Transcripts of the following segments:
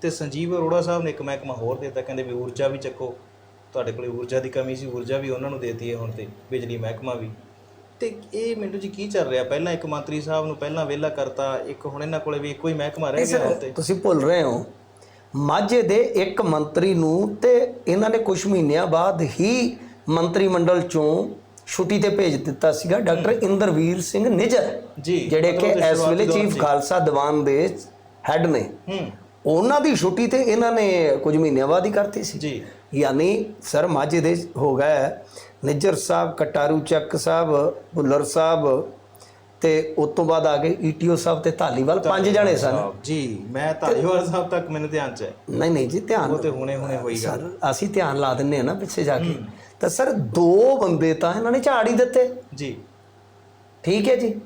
ਤੇ ਸੰਜੀਵ ਅਰੋੜਾ ਸਾਹਿਬ ਨੇ ਇੱਕ ਮਹਿਕਮਾ ਹੋਰ ਦਿੱਤਾ ਕਹਿੰਦੇ ਵੀ ਊਰਜਾ ਵੀ ਚੱਕੋ। ਤੁਹਾਡੇ ਕੋਲੇ ਊਰਜਾ ਦੀ ਕਮੀ ਸੀ ਊਰਜਾ ਵੀ ਉਹਨਾਂ ਨੂੰ ਦੇਤੀ ਹੈ ਹੁਣ ਤੇ ਬਿਜਲੀ ਮਹਿਕਮਾ ਵੀ। ਤੇ ਇਹ ਮਿੰਟੂ ਜੀ ਕੀ ਚੱਲ ਰਿਹਾ? ਪਹਿਲਾਂ ਇੱਕ ਮੰਤਰੀ ਸਾਹਿਬ ਨੂੰ ਪਹਿਲਾਂ ਵਿਹਲਾ ਕਰਤਾ ਇੱਕ ਹੁਣ ਇਹਨਾਂ ਕੋਲੇ ਵੀ ਇੱਕੋ ਹੀ ਮਹਿਕਮਾ ਰਹਿ ਗਿਆ ਹੁਣ ਤੇ। ਤੁਸੀਂ ਭੁੱਲ ਰਹੇ ਹੋ। ਮਾਝੇ ਦੇ ਇੱਕ ਮੰਤਰੀ ਨੂੰ ਤੇ ਇਹਨਾਂ ਨੇ ਕੁਝ ਮਹੀਨਿਆਂ ਬਾਅਦ ਹੀ ਮੰਤਰੀ ਮੰਡਲ ਚੋਂ ਛੁੱਟੀ ਤੇ ਭੇਜ ਦਿੱਤਾ ਸੀਗਾ ਡਾਕਟਰ ਇੰਦਰਵੀਰ ਸਿੰਘ ਨਿਜਰ ਜੀ ਜਿਹੜੇ ਕਿ ਇਸ ਵੇਲੇ ਚੀਫ ਖਾਲਸਾ ਦੀਵਾਨ ਦੇ ਹੈੱਡ ਨੇ। ਹੂੰ। ਉਹਨਾਂ ਦੀ ਛੁੱਟੀ ਤੇ ਇਹਨਾਂ ਨੇ ਕੁਝ ਮਹੀਨਿਆਂ ਬਾਅਦ ਹੀ ਕਰਤੀ ਸੀ। ਜੀ। ਯਾਨੀ ਸਰ ਮਾਝੇ ਦੇ ਹੋ ਗਿਆ ਨਿੱਜਰ ਸਾਹਿਬ ਕਟਾਰੂ ਚੱਕ ਸਾਹਿਬ ਭੁੱਲਰ ਸਾਹਿਬ ਤੇ ਉਸ ਤੋਂ ਬਾਅਦ ਆ ਗਏ ਈਟੀਓ ਸਾਹਿਬ ਤੇ ਧਾਲੀਵਾਲ। ਪੰਜ ਜਣੇ ਸਨ। ਜੀ ਮੈਂ ਧਾਲੀਵਾਲ ਸਾਹਿਬ ਤੱਕ ਮੈਨੂੰ ਧਿਆਨ ਚ ਹੈ। ਨਹੀਂ ਨਹੀਂ ਜੀ ਧਿਆਨ ਉਹ ਤੇ ਹੁਣੇ ਹੁਣੇ ਹੋਈ ਗੱਲ। ਅਸੀਂ ਧਿਆਨ ਲਾ ਦਿੰਨੇ ਆ ਨਾ ਪਿੱਛੇ ਜਾ ਕੇ। ਤਾਂ ਸਰ ਦੋ ਬੰਦੇ ਤਾਂ ਇਹਨਾਂ ਨੇ ਝਾੜ ਹੀ ਦਿੱਤੇ। ਜੀ। ਠੀਕ ਹੈ ਜੀ।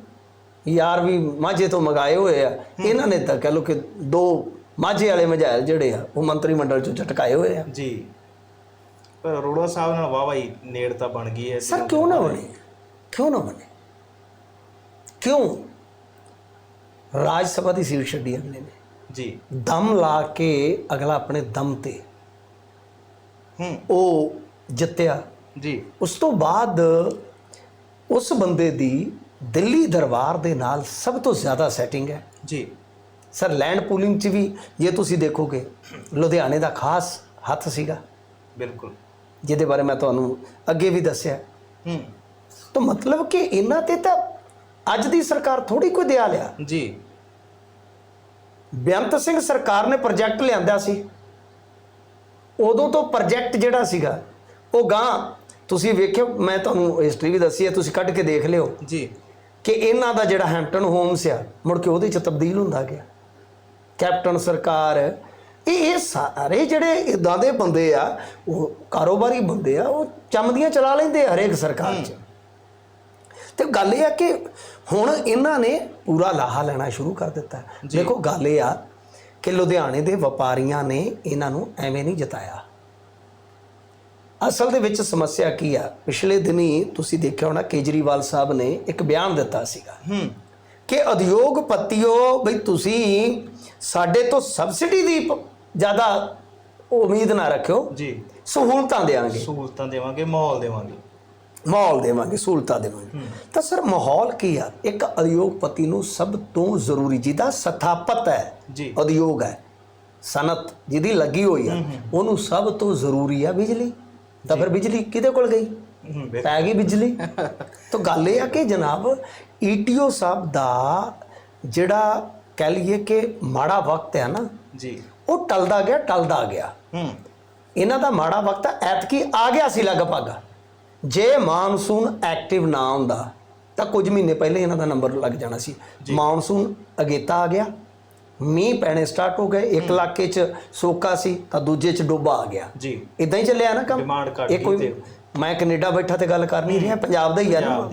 ਯਾਰ ਵੀ ਮਾਝੇ ਤੋਂ ਮਗਾਏ ਹੋਏ ਆ। ਇਹਨਾਂ ਨੇ ਤਾਂ ਕਹ ਲੋ ਕਿ ਦੋ ਮਾਝੇ ਵਾਲੇ ਮਜਾਇਲ ਜਿਹੜੇ ਆ ਉਹ ਮੰਤਰੀ ਮੰਡਲ ਚੋਂ ਝਟਕਾਏ ਹੋਏ ਆ। ਜੀ। ਪਰ ਅਰੋੜਾ ਸਾਹਿਬ ਨਾਲ ਵਾਵਾ ਹੀ ਨੇੜਤਾ ਬਣ ਗਈ ਹੈ। ਸਰ ਕਿਉਂ ਨਾ ਬਣੇ? ਕਿਉਂ ਨਾ ਬਣੇ? ਕਿਉਂ? ਰਾਜ ਸਭਾ ਦੀ ਸੀਟ ਛੱਡੀ ਅਗਲੇ ਨੇ। ਜੀ। ਦਮ ਲਾ ਕੇ ਅਗਲਾ ਆਪਣੇ ਦਮ ਤੇ ਹੂੰ। ਉਹ ਜਿੱਤਿਆ। ਜੀ। ਉਸ ਤੋਂ ਬਾਅਦ ਉਸ ਬੰਦੇ ਦੀ ਦਿੱਲੀ ਦਰਬਾਰ ਦੇ ਨਾਲ ਸਭ ਤੋਂ ਜ਼ਿਆਦਾ ਸੈਟਿੰਗ ਹੈ। ਜੀ। ਸਰ ਲੈਂਡ ਪੂਲਿੰਗ 'ਚ ਵੀ ਜੇ ਤੁਸੀਂ ਦੇਖੋਗੇ ਲੁਧਿਆਣੇ ਦਾ ਖਾਸ ਹੱਥ ਸੀਗਾ। ਬਿਲਕੁਲ। ਜਿਹਦੇ ਬਾਰੇ ਮੈਂ ਤੁਹਾਨੂੰ ਅੱਗੇ ਵੀ ਦੱਸਿਆ। ਹੂੰ। ਤਾਂ ਮਤਲਬ ਕਿ ਇਹਨਾਂ ਤੇ ਤਾਂ ਅੱਜ ਦੀ ਸਰਕਾਰ ਥੋੜੀ ਕੋਈ ਦਿਆ ਲਿਆ। ਜੀ। ਬੇਅੰਤ ਸਿੰਘ ਸਰਕਾਰ ਨੇ ਪ੍ਰੋਜੈਕਟ ਲਿਆਂਦਾ ਸੀ। ਉਦੋਂ ਤੋਂ ਪ੍ਰੋਜੈਕਟ ਜਿਹੜਾ ਸੀਗਾ ਉਹ ਗਾਂ ਤੁਸੀਂ ਵੇਖਿਓ ਮੈਂ ਤੁਹਾਨੂੰ ਹਿਸਟਰੀ ਵੀ ਦੱਸੀ ਹੈ ਤੁਸੀਂ ਕੱਢ ਕੇ ਦੇਖ ਲਿਓ ਜੀ। ਕਿ ਇਹਨਾਂ ਦਾ ਜਿਹੜਾ ਹੈਂਪਟਨ ਹੋਮਸ ਆ ਮੁੜ ਕੇ ਉਹਦੇ ਚ ਤਬਦੀਲ ਹੁੰਦਾ ਗਿਆ। ਕੈਪਟਨ ਸਰਕਾਰ। ਇਹ ਸਾਰੇ ਜਿਹੜੇ ਇਦਾਂ ਦੇ ਬੰਦੇ ਆ ਉਹ ਕਾਰੋਬਾਰੀ ਬੰਦੇ ਆ ਉਹ ਚਮਦੀਆਂ ਚਲਾ ਲੈਂਦੇ ਹਰੇਕ ਸਰਕਾਰ 'ਚ। ਤੇ ਗੱਲ ਇਹ ਆ ਕਿ ਹੁਣ ਇਹਨਾਂ ਨੇ ਪੂਰਾ ਲਾਹਾ ਲੈਣਾ ਸ਼ੁਰੂ ਕਰ ਦਿੱਤਾ। ਦੇਖੋ ਗੱਲ ਇਹ ਆ ਕਿ ਲੁਧਿਆਣੇ ਦੇ ਵਪਾਰੀਆਂ ਨੇ ਇਹਨਾਂ ਨੂੰ ਐਵੇਂ ਨਹੀਂ ਜਿਤਾਇਆ। ਅਸਲ ਦੇ ਵਿੱਚ ਸਮੱਸਿਆ ਕੀ ਆ? ਪਿਛਲੇ ਦਿਨੀ ਤੁਸੀਂ ਦੇਖਿਆ ਹੋਣਾ ਕੇਜਰੀਵਾਲ ਸਾਹਿਬ ਨੇ ਇੱਕ ਬਿਆਨ ਦਿੱਤਾ ਸੀਗਾ। ਹੂੰ। ਕਿ ਉਦਯੋਗਪਤੀਓ ਬਈ ਤੁਸੀਂ ਸਾਡੇ ਤੋਂ ਸਬਸਿਡੀ ਦੀ ਜ਼ਿਆਦਾ ਉਮੀਦ ਨਾ ਰੱਖਿਓ। ਜੀ। ਸਹੂਲਤਾਂ ਦੇਵਾਂਗੇ। ਸਹੂਲਤਾਂ ਦੇਵਾਂਗੇ ਮਾਹੌਲ ਦੇਵਾਂਗੇ। ਮਾਹੌਲ ਦੇਵਾਂਗੇ ਸਹੂਲਤਾਂ ਦੇਵਾਂਗੇ। ਤਾਂ ਸਰ ਮਾਹੌਲ ਕੀ ਆ? ਇੱਕ ਉਦਯੋਗਪਤੀ ਨੂੰ ਸਭ ਤੋਂ ਜ਼ਰੂਰੀ ਜਿਹਦਾ ਸਥਾਪਤ ਹੈ। ਜੀ। ਉਦਯੋਗ ਹੈ। ਸਨਤ ਜਿਹਦੀ ਲੱਗੀ ਹੋਈ ਆ ਉਹਨੂੰ ਸਭ ਤੋਂ ਜ਼ਰੂਰੀ ਆ ਬਿਜਲੀ। ਤਾਂ ਫਿਰ ਬਿਜਲੀ ਕਿਹਦੇ ਕੋਲ ਗਈ? ਪੈ ਗਈ ਬਿਜਲੀ। ਤਾਂ ਗੱਲ ਇਹ ਆ ਕਿ ਜਨਾਬ ਈਟੀਓ ਸਾਹਿਬ ਦਾ ਜਿਹੜਾ ਕਹਿ ਲਈਏ ਕਿ ਮਾੜਾ ਵਕਤ ਹੈ ਨਾ ਜੀ। ਉਹ ਟਲਦਾ ਗਿਆ ਟਲਦਾ ਗਿਆ। ਹੂੰ। ਇਹਨਾਂ ਦਾ ਮਾੜਾ ਵਕਤ ਐਤਕੀ ਆ ਗਿਆ ਸੀ ਲਗਭਗ। ਜੇ ਮਾਨਸੂਨ ਐਕਟਿਵ ਨਾ ਹੁੰਦਾ ਤਾਂ ਕੁਝ ਮਹੀਨੇ ਪਹਿਲੇ ਇਹਨਾਂ ਦਾ ਨੰਬਰ ਲੱਗ ਜਾਣਾ ਸੀ। ਮਾਨਸੂਨ ਅਗੇਤਾ ਆ ਗਿਆ। ਮੀਂਹ ਪੈਣੇ ਸਟਾਰਟ ਹੋ ਗਏ। ਇੱਕ ਇਲਾਕੇ 'ਚ ਸੋਕਾ ਸੀ ਤਾਂ ਦੂਜੇ 'ਚ ਡੋਬਾ ਆ ਗਿਆ। ਜੀ। ਇਦਾਂ ਹੀ ਚੱਲਿਆ ਨਾ ਕੰਮ? Demand ਘੱਟ ਗਈ ਤੇ- ਮੈਂ ਕੈਨੇਡਾ ਬੈਠਾ ਤੇ ਗੱਲ ਕਰ ਨਹੀਂ ਰਿਹਾ ਪੰਜਾਬ ਦਾ ਹੀ ਆ ਨਾ।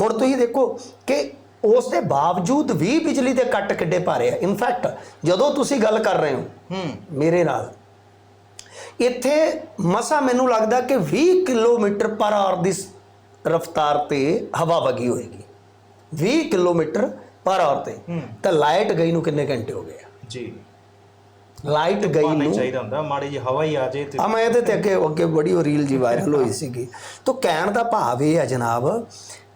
ਹੁਣ ਤੁਸੀਂ ਦੇਖੋ ਕਿ ਉਸ ਦੇ ਬਾਵਜੂਦ ਵੀ ਬਿਜਲੀ ਦੇ ਕੱਟ ਕਿੱਡੇ ਭਾਰੇ ਆ। ਇਨਫੈਕਟ ਜਦੋਂ ਤੁਸੀਂ ਗੱਲ ਕਰ ਰਹੇ ਹੋ ਹੂੰ। ਮੇਰੇ ਨਾਲ ਇੱਥੇ ਮਸਾ ਮੈਨੂੰ ਲੱਗਦਾ ਕਿ 20 ਕਿਲੋਮੀਟਰ ਪਰ ਆਵਰ ਦੀ ਰਫ਼ਤਾਰ ਤੇ ਹਵਾ ਵਗੀ ਹੋਏਗੀ। 20 ਕਿਲੋਮੀਟਰ ਪਰ ਆਵਰ ਤੇ। ਤਾਂ ਲਾਈਟ ਗਈ ਨੂੰ ਕਿੰਨੇ ਘੰਟੇ ਹੋ ਗਏ ਆ? ਜੀ। ਲਾਈਟ ਗਈ ਨੂੰ ਚਾਹੀਦਾ ਹੁੰਦਾ। ਮਾੜੀ ਜੀ ਹਵਾ ਹੀ ਆ ਜੇ ਤੇ ਆ ਮੈਂ ਇਹਦੇ ਤੇ ਅੱਗੇ ਅੱਗੇ ਬੜੀ ਉਹ ਰੀਲ ਜੀ ਵਾਇਰਲ ਹੋਈ ਸੀਗੀ। ਤਾਂ ਕਹਿਣ ਦਾ ਭਾਵ ਇਹ ਹੈ ਜਨਾਬ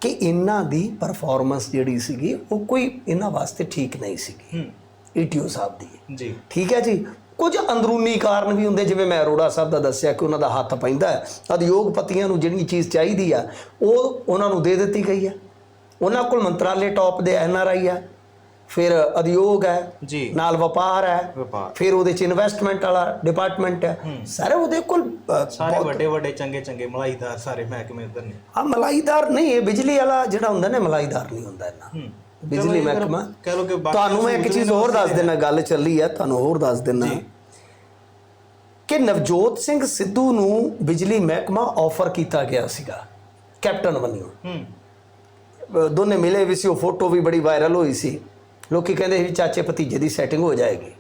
ਕਿ ਇਹਨਾਂ ਦੀ ਪਰਫਾਰਮੈਂਸ ਜਿਹੜੀ ਸੀਗੀ ਉਹ ਕੋਈ ਇਹਨਾਂ ਵਾਸਤੇ ਠੀਕ ਨਹੀਂ ਸੀਗੀ। ਈਟੀਓ ਸਾਹਿਬ ਦੀ। ਜੀ। ਠੀਕ ਹੈ ਜੀ? ਕੁਝ ਅੰਦਰੂਨੀ ਕਾਰਨ ਵੀ ਹੁੰਦੇ ਜਿਵੇਂ ਮੈਂ ਅਰੋੜਾ ਸਾਹਿਬ ਦਾ ਦੱਸਿਆ ਕਿ ਉਹਨਾਂ ਦਾ ਹੱਥ ਪੈਂਦਾ ਹੈ। ਉਦਯੋਗਪਤੀਆਂ ਨੂੰ ਜਿਹੜੀ ਚੀਜ਼ ਚਾਹੀਦੀ ਆ ਉਹ ਉਹਨਾਂ ਨੂੰ ਦੇ ਦਿੱਤੀ ਗਈ ਹੈ ਉਹਨਾਂ ਕੋਲ ਮੰਤਰਾਲੇ ਟੌਪ ਦੇ ਐਨਆਰਆਈ ਆ। ਫਿਰ ਉਦਯੋਗ ਹੈ ਜੀ। ਨਾਲ ਵਪਾਰ ਹੈ ਵਪਾਰ। ਫਿਰ ਉਹਦੇ ਚ ਇਨਵੈਸਟਮੈਂਟ ਵਾਲਾ ਡਿਪਾਰਟਮੈਂਟ ਹੈ। ਸਾਰੇ ਉਹਦੇ ਕੋਲ ਅ, ਸਾਰੇ ਵੱਡੇ ਵੱਡੇ ਚੰਗੇ ਚੰਗੇ ਮਲਾਈਦਾਰ ਸਾਰੇ ਮਹਿਕਮੇ ਉਧਰ ਨੇ। ਆ ਮਲਾਈਦਾਰ ਨਹੀਂ ਇਹ ਬਿਜਲੀ ਵਾਲਾ ਜਿਹੜਾ ਹੁੰਦਾ ਨਾ ਮਲਾਈਦਾਰ ਨਹੀਂ ਹੁੰਦਾ ਇੰਨਾ। ਬਿਜਲੀ ਮਹਿਕਮਾ। ਕਹਿ ਲੋ ਕਿ ਬਾਕੀ ਤੁਹਾਨੂੰ ਮੈਂ ਇੱਕ ਚੀਜ਼ ਹੋਰ ਦੱਸ ਦੇਣਾ ਗੱਲ ਚੱਲੀ ਆ ਤੁਹਾਨੂੰ ਹੋਰ ਦੱਸ ਦੇਣਾ ਕਿ ਨਵਜੋਤ ਸਿੰਘ ਸਿੱਧੂ ਨੂੰ ਬਿਜਲੀ ਮਹਿਕਮਾ ਆਫਰ ਕੀਤਾ ਗਿਆ ਸੀਗਾ ਕੈਪਟਨ ਬਣਿਓ ਹੂੰ। ਦੋਨੇ ਮਿਲੇ ਵੀ ਸੀ ਉਹ ਫੋਟੋ ਵੀ ਬੜੀ ਵਾਇਰਲ ਹੋਈ ਸੀ। ਲੋਕੀ ਕਹਿੰਦੇ ਸੀ ਚਾਚੇ ਭਤੀਜੇ ਦੀ ਸੈਟਿੰਗ ਹੋ ਜਾਏਗੀ।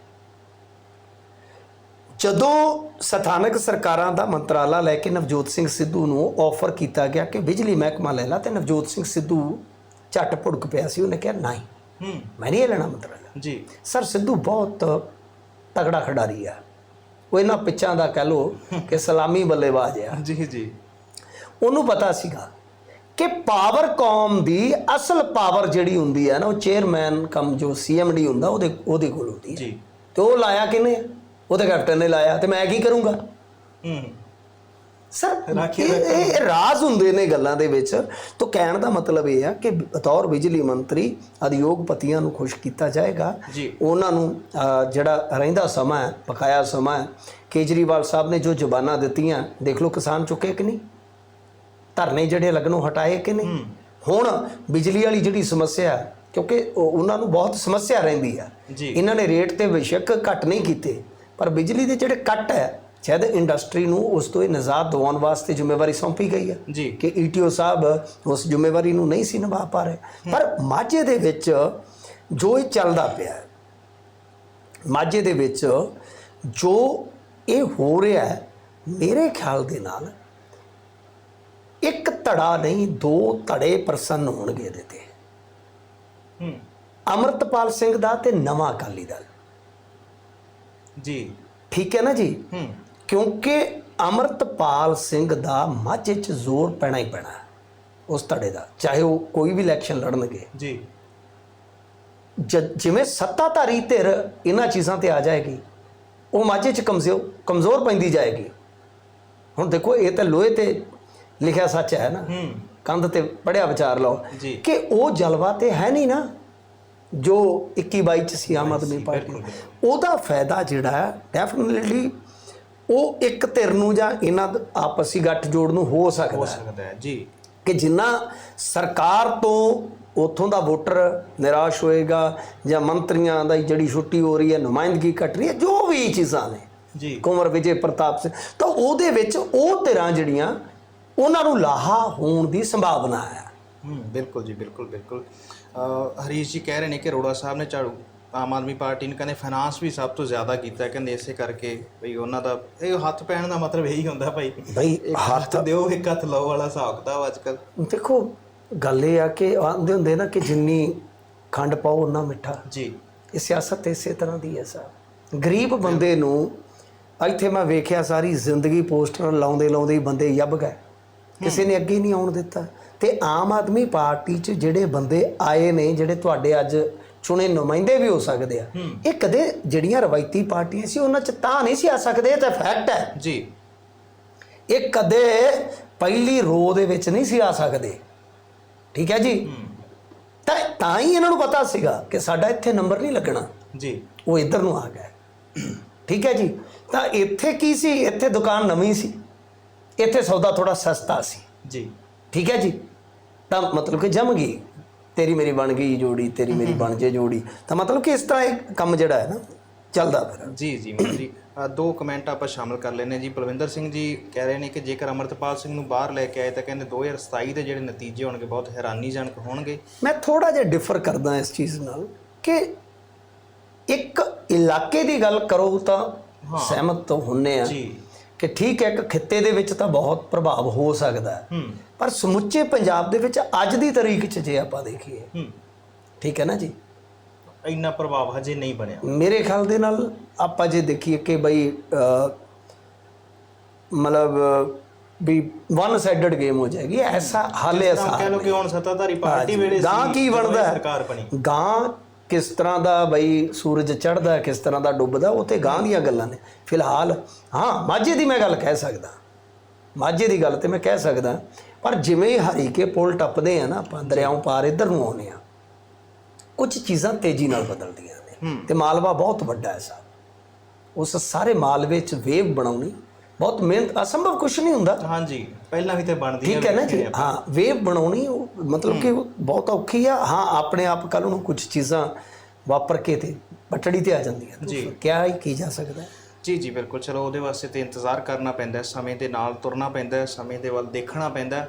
ਜਦੋਂ ਸਥਾਨਕ ਸਰਕਾਰਾਂ ਦਾ ਮੰਤਰਾਲਾ ਲੈ ਕੇ ਨਵਜੋਤ ਸਿੰਘ ਸਿੱਧੂ ਨੂੰ ਆਫਰ ਕੀਤਾ ਗਿਆ ਕਿ ਬਿਜਲੀ ਮਹਿਕਮਾ ਲੈ ਲਾ ਤੇ ਨਵਜੋਤ ਸਿੰਘ ਸਿੱਧੂ ਝੱਟ ਭੁੜਕ ਪਿਆ ਸੀ ਉਹਨੇ ਕਿਹਾ ਨਹੀਂ ਹੂੰ। ਮੈਂ ਨਹੀਂ ਇਹ ਲੈਣਾ ਮੰਤਰਾਲਾ। ਜੀ। ਸਰ ਸਿੱਧੂ ਬਹੁਤ ਤਗੜਾ ਖਿਡਾਰੀ ਆ। ਉਹ ਇਹਨਾਂ ਪਿੱਚਾਂ ਦਾ ਕਹਿ ਲੋ ਕਿ ਸਲਾਮੀ ਬੱਲੇਬਾਜ਼ ਆ। ਜੀ ਜੀ। ਉਹਨੂੰ ਪਤਾ ਸੀਗਾ ਕਿ ਪਾਵਰ ਕੌਮ ਦੀ ਅਸਲ ਪਾਵਰ ਜਿਹੜੀ ਹੁੰਦੀ ਹੈ ਨਾ ਉਹ ਚੇਅਰਮੈਨ ਕਮ ਜੋ ਸੀਐਮਡੀ ਹੁੰਦਾ ਉਹਦੇ ਉਹਦੇ ਕੋਲ ਹੁੰਦੀ ਹੈ। ਜੀ। ਤੇ ਉਹ ਲਾਇਆ ਕਿਨੇ ਉਹਦੇ ਕੈਪਟਨ ਨੇ ਲਾਇਆ। ਤੇ ਮੈਂ ਕੀ ਕਰੂੰਗਾ? ਹੂੰ। ਸਰ ਇਹ ਰਾਜ਼ ਹੁੰਦੇ ਨੇ ਗੱਲਾਂ ਦੇ ਵਿੱਚ। ਤਾਂ ਕਹਿਣ ਦਾ ਮਤਲਬ ਇਹ ਆ ਕਿ ਬਤੌਰ ਬਿਜਲੀ ਮੰਤਰੀ ਅਧਿਯੋਗਪਤੀਆਂ ਨੂੰ ਖੁਸ਼ ਕੀਤਾ ਜਾਏਗਾ। ਉਹਨਾਂ ਨੂੰ ਜਿਹੜਾ ਰਹਿੰਦਾ ਸਮਾਂ ਹੈ ਬਕਾਇਆ ਸਮਾਂ ਹੈ ਕੇਜਰੀਵਾਲ ਸਾਹਿਬ ਨੇ ਜੋ ਜ਼ੁਬਾਨਾਂ ਦਿੱਤੀਆਂ ਦੇਖ ਲਓ ਕਿਸਾਨ ਚੁੱਕੇ ਕਿ ਨਹੀਂ? ਧਰਨੇ ਜਿਹੜੇ ਲੱਗਣੋਂ ਹਟਾਏ ਕਿ ਨਹੀਂ? ਹੁਣ ਬਿਜਲੀ ਵਾਲੀ ਜਿਹੜੀ ਸਮੱਸਿਆ ਕਿਉਂਕਿ ਉਹ- ਉਹਨਾਂ ਨੂੰ ਬਹੁਤ ਸਮੱਸਿਆ ਰਹਿੰਦੀ ਆ। ਇਹਨਾਂ ਨੇ ਰੇਟ ਤੇ ਬੇਸ਼ੱਕ ਘੱਟ ਨਹੀਂ ਕੀਤੇ ਪਰ ਬਿਜਲੀ ਦੇ ਜਿਹੜੇ ਕੱਟ ਹੈ ਸ਼ਾਇਦ ਇੰਡਸਟਰੀ ਨੂੰ ਉਸ ਤੋਂ ਇਹ ਨਿਜ਼ਾਤ ਦਿਵਾਉਣ ਵਾਸਤੇ ਜ਼ਿੰਮੇਵਾਰੀ ਸੌਂਪੀ ਗਈ ਹੈ ਕਿ ਈਟੀਓ ਸਾਹਿਬ ਉਸ ਜ਼ਿੰਮੇਵਾਰੀ ਨੂੰ ਨਹੀਂ ਸੀ ਨਿਭਾ ਪਾ ਰਹੇ। ਪਰ ਮਾਝੇ ਦੇ ਵਿੱਚ ਜੋ ਇਹ ਚੱਲਦਾ ਪਿਆ ਹੈ, ਮਾਝੇ ਦੇ ਵਿੱਚ ਜੋ ਇਹ ਹੋ ਰਿਹਾ ਹੈ ਮੇਰੇ ਖਿਆਲ ਦੇ ਨਾਲ ਇੱਕ ਧੜਾ ਨਹੀਂ ਦੋ ਧੜੇ ਪ੍ਰਸੰਨ ਹੋਣਗੇ ਇਹਦੇ ਤੇ। ਹੂੰ। ਅਮਰਤਪਾਲ ਸਿੰਘ ਦਾ ਤੇ ਨਵਾਂ ਅਕਾਲੀ ਦਲ। ਜੀ। ਠੀਕ ਹੈ ਨਾ ਜੀ? ਹੂੰ। ਕਿਉਂਕਿ ਅਮਰਤਪਾਲ ਸਿੰਘ ਦਾ ਮਾਝੇ 'ਚ ਜ਼ੋਰ ਪੈਣਾ ਹੀ ਪੈਣਾ ਉਸ ਧੜੇ ਦਾ ਚਾਹੇ ਉਹ ਕੋਈ ਵੀ ਇਲੈਕਸ਼ਨ ਲੜਨਗੇ। ਜੀ। ਜ- ਜਿਵੇਂ ਸੱਤਾਧਾਰੀ ਧਿਰ ਇਹਨਾਂ ਚੀਜ਼ਾਂ ਤੇ ਆ ਜਾਏਗੀ ਉਹ ਮਾਝੇ 'ਚ ਕਮਜ਼ੋਰ ਕਮਜ਼ੋਰ ਪੈਂਦੀ ਜਾਏਗੀ। ਹੁਣ ਦੇਖੋ ਇਹ ਤਾਂ ਲੋਹੇ ਤੇ ਲਿਖਿਆ ਸੱਚ ਹੈ ਨਾ? ਕੰਧ ਤੇ ਪੜਿਆ ਵਿਚਾਰ ਲਓ। ਕਿ ਉਹ ਜਲਵਾ ਤੇ ਹੈ ਨਹੀਂ ਨਾ ਜੋ 21 22 ਚ ਸੀ ਆਮ ਆਦਮੀ ਪਾਰਟੀ ਉਹਦਾ ਫਾਇਦਾ ਜਿਹੜਾ ਹੈ ਡੈਫੀਨਿਟਲੀ ਉਹ ਇੱਕ ਧਿਰ ਨੂੰ ਜਾਂ ਇਹਨਾਂ ਆਪਸੀ ਗੱਠ ਜੋੜ ਨੂੰ ਹੋ ਸਕਦਾ ਹੈ। ਸਕਦਾ ਹੈ ਜੀ। ਕਿ ਜਿੰਨਾ ਸਰਕਾਰ ਤੋਂ ਉਥੋਂ ਦਾ ਵੋਟਰ ਨਿਰਾਸ਼ ਹੋਏਗਾ ਜਾਂ ਮੰਤਰੀਆਂ ਦਾ ਜਿਹੜੀ ਛੁੱਟੀ ਹੋ ਰਹੀ ਹੈ ਨੁਮਾਇੰਦਗੀ ਘਟ ਰਹੀ ਹੈ ਜੋ ਵੀ ਚੀਜ਼ਾਂ ਨੇ ਜੀ। ਕੁੰਵਰ ਵਿਜੇ ਪ੍ਰਤਾਪ ਸਿੰਘ ਤਾਂ ਉਹਦੇ ਵਿੱਚ ਉਹ ਧਿਰਾਂ ਜਿਹੜੀਆਂ ਉਹਨਾਂ ਨੂੰ ਲਾਹਾ ਹੋਣ ਦੀ ਸੰਭਾਵਨਾ ਹੈ। ਹੂੰ ਬਿਲਕੁਲ ਜੀ ਬਿਲਕੁਲ ਬਿਲਕੁਲ। ਹਰੀਸ਼ ਜੀ ਕਹਿ ਰਹੇ ਨੇ ਕਿ ਅਰੋੜਾ ਸਾਹਿਬ ਨੇ ਝਾੜੂ ਆਮ ਆਦਮੀ ਪਾਰਟੀ ਨੇ ਕਹਿੰਦੇ ਫਾਈਨਾਂਸ ਵੀ ਸਭ ਤੋਂ ਜ਼ਿਆਦਾ ਕੀਤਾ ਕਹਿੰਦੇ ਇਸੇ ਕਰਕੇ ਵੀ ਉਹਨਾਂ ਦਾ ਇਹ ਹੱਥ ਪੈਣ ਦਾ ਮਤਲਬ ਇਹੀ ਹੁੰਦਾ ਭਾਈ। ਇੱਕ ਹੱਥ ਦਿਓ ਇੱਕ ਹੱਥ ਲਓ ਵਾਲਾ ਹਿਸਾਬ ਕਿਤਾਬ ਅੱਜ ਕੱਲ ਦੇਖੋ ਗੱਲ ਇਹ ਆ ਕਿ ਆਂਦੇ ਹੁੰਦੇ ਨਾ ਕਿ ਜਿੰਨੀ ਖੰਡ ਪਾਓ ਉਨਾ ਮਿੱਠਾ। ਜੀ। ਇਹ ਸਿਆਸਤ ਇਸੇ ਤਰ੍ਹਾਂ ਦੀ ਹੈ ਸਾਹਿਬ ਗਰੀਬ ਬੰਦੇ ਨੂੰ ਇੱਥੇ ਮੈਂ ਵੇਖਿਆ ਸਾਰੀ ਜ਼ਿੰਦਗੀ ਪੋਸਟਰ ਲਾਉਂਦੇ ਲਾਉਂਦੇ ਬੰਦੇ ਯੱਬ ਗਏ। ਕਿਸੇ ਨੇ ਅੱਗੇ ਨਹੀਂ ਆਉਣ ਦਿੱਤਾ। ਤੇ ਆਮ ਆਦਮੀ ਪਾਰਟੀ 'ਚ ਜਿਹੜੇ ਬੰਦੇ ਆਏ ਨੇ ਜਿਹੜੇ ਤੁਹਾਡੇ ਅੱਜ ਚੁਣੇ ਨੁਮਾਇੰਦੇ ਵੀ ਹੋ ਸਕਦੇ ਆ ਇਹ ਕਦੇ ਜਿਹੜੀਆਂ ਰਵਾਇਤੀ ਪਾਰਟੀਆਂ ਸੀ ਉਹਨਾਂ 'ਚ ਤਾਂ ਨਹੀਂ ਸੀ ਆ ਸਕਦੇ ਇਹ ਤਾਂ ਫੈਕਟ ਹੈ। ਜੀ। ਇਹ ਕਦੇ ਪਹਿਲੀ ਰੋ ਦੇ ਵਿੱਚ ਨਹੀਂ ਸੀ ਆ ਸਕਦੇ। ਠੀਕ ਹੈ ਜੀ? ਤਾਂ ਤਾਂ ਹੀ ਇਹਨਾਂ ਨੂੰ ਪਤਾ ਸੀਗਾ ਕਿ ਸਾਡਾ ਇੱਥੇ ਨੰਬਰ ਨਹੀਂ ਲੱਗਣਾ। ਜੀ। ਉਹ ਇੱਧਰ ਨੂੰ ਆ ਗਏ। ਠੀਕ ਹੈ ਜੀ? ਤਾਂ ਇੱਥੇ ਕੀ ਸੀ? ਇੱਥੇ ਦੁਕਾਨ ਨਵੀਂ ਸੀ। ਇੱਥੇ ਸੌਦਾ ਥੋੜਾ ਸਸਤਾ ਸੀ। ਜੀ। ਠੀਕ ਹੈ ਜੀ? ਤਾਂ ਮਤਲਬ ਕਿ ਜਮ ਗਈ। ਤੇਰੀ ਮੇਰੀ ਬਣ ਗਈ ਜੋੜੀ ਤੇਰੀ ਮੇਰੀ ਬਣ ਜੇ ਜੋੜੀ। ਤਾਂ ਮਤਲਬ ਕਿ ਇਸ ਤਰ੍ਹਾਂ ਇਹ ਕੰਮ ਜਿਹੜਾ ਹੈ ਨਾ ਚੱਲਦਾ ਫਿਰ ਜੀ ਜੀ ਅ, ਦੋ ਕਮੈਂਟ ਆਪਾਂ ਸ਼ਾਮਲ ਕਰ ਲੈਨੇ ਜੀ। ਬਲਵਿੰਦਰ ਸਿੰਘ ਜੀ ਕਹਿ ਰਹੇ ਨੇ ਕਿ ਜੇਕਰ ਅਮਰਤਪਾਲ ਸਿੰਘ ਨੂੰ ਬਾਹਰ ਲੈ ਕੇ ਆਏ ਤਾਂ ਕਹਿੰਦੇ 2027 ਦੇ ਜਿਹੜੇ ਨਤੀਜੇ ਹੋਣਗੇ ਬਹੁਤ ਹੈਰਾਨੀਜਨਕ ਹੋਣਗੇ। ਮੈਂ ਥੋੜਾ ਜਿਹਾ ਡਿਫਰ ਕਰਦਾ ਇਸ ਚੀਜ਼ ਨਾਲ ਕਿ ਇੱਕ ਇਲਾਕੇ ਦੀ ਗੱਲ ਕਰੋ ਤਾਂ ਸਹਿਮਤ ਤਾਂ ਹੁੰਨੇ ਆ। ਜੀ। ਕਿ ਠੀਕ ਹੈ ਇੱਕ ਖਿੱਤੇ ਦੇ ਵਿੱਚ ਤਾਂ ਬਹੁਤ ਪ੍ਰਭਾਵ ਹੋ ਸਕਦਾ ਪਰ ਸਮੁੱਚੇ ਪੰਜਾਬ ਦੇ ਵਿੱਚ ਅੱਜ ਦੀ ਤਾਰੀਖ 'ਚ ਜੇ ਆਪਾਂ ਦੇਖੀਏ ਠੀਕ ਹੈ ਨਾ ਜੀ? ਇੰਨਾ ਪ੍ਰਭਾਵ ਹਜੇ ਨਹੀਂ ਬਣਿਆ। ਮੇਰੇ ਖਿਆਲ ਦੇ ਨਾਲ ਆਪਾਂ ਜੇ ਦੇਖੀਏ ਕਿ ਬਈ ਮਤਲਬ ਵੀ ਵਨ ਸਾਈਡਡ ਗੇਮ ਹੋ ਜਾਏਗੀ ਐਸਾ ਹਾਲੇ ਤਾਂ ਐਸਾ ਕਹਿ ਲਓ ਕਿ ਹੁਣ ਸੱਤਾਧਾਰੀ ਪਾਰਟੀ ਵੇਲੇ ਗਾਂ ਕੀ ਬਣਦਾ ਹੈ? ਸਰਕਾਰ ਬਣੀ। ਗਾਂ ਕਿਸ ਤਰ੍ਹਾਂ ਦਾ ਬਈ ਸੂਰਜ ਚੜ੍ਹਦਾ ਕਿਸ ਤਰ੍ਹਾਂ ਦਾ ਡੁੱਬਦਾ ਉਹ ਤੇ ਗਾਂ ਦੀਆਂ ਗੱਲਾਂ ਨੇ। ਫਿਲਹਾਲ ਹਾਂ ਮਾਝੇ ਦੀ ਮੈਂ ਗੱਲ ਕਹਿ ਸਕਦਾ। ਮਾਝੇ ਦੀ ਗੱਲ ਤੇ ਮੈਂ ਕਹਿ ਸਕਦਾ। ਪਰ ਜਿਵੇਂ ਹੀ ਹਰੀਕੇ ਪੁਲ ਟੱਪਦੇ ਆ ਨਾ ਆਪਾਂ ਦਰਿਆਓਂ ਪਾਰ ਇੱਧਰ ਨੂੰ ਆਉਂਦੇ ਆ ਕੁਝ ਚੀਜ਼ਾਂ ਤੇਜ਼ੀ ਨਾਲ ਬਦਲਦੀਆਂ ਨੇ। ਤੇ ਮਾਲਵਾ ਬਹੁਤ ਵੱਡਾ ਹੈ ਸਾਹਿਬ ਉਸ ਸਾਰੇ ਮਾਲਵੇ 'ਚ ਵੇਵ ਬਣਾਉਣੀ ਬਹੁਤ ਮਿਹਨਤ ਅਸੰਭਵ ਕੁਝ ਨਹੀਂ ਹੁੰਦਾ। ਹਾਂਜੀ ਪਹਿਲਾਂ ਵੀ ਤੇ ਬਣਦੀ ਠੀਕ ਹੈ ਨਾ ਜੀ? ਹਾਂ ਵੇਵ ਬਣਾਉਣੀ ਮਤਲਬ ਕਿ ਬਹੁਤ ਔਖੀ ਆ। ਹਾਂ ਆਪਣੇ ਆਪ ਕੱਲ ਨੂੰ ਕੁਝ ਚੀਜ਼ਾਂ ਵਾਪਰ ਕੇ ਤੇ ਪਟੜੀ ਤੇ ਆ ਜਾਂਦੀਆਂ। ਜੀ। ਕਿਆ ਹੀ ਕੀ ਜਾ ਸਕਦਾ ਜੀ ਜੀ ਬਿਲਕੁਲ। ਚਲੋ ਉਹਦੇ ਵਾਸਤੇ ਤੇ ਇੰਤਜ਼ਾਰ ਕਰਨਾ ਪੈਂਦਾ ਸਮੇਂ ਦੇ ਨਾਲ ਤੁਰਨਾ ਪੈਂਦਾ ਸਮੇਂ ਦੇ ਵੱਲ ਦੇਖਣਾ ਪੈਂਦਾ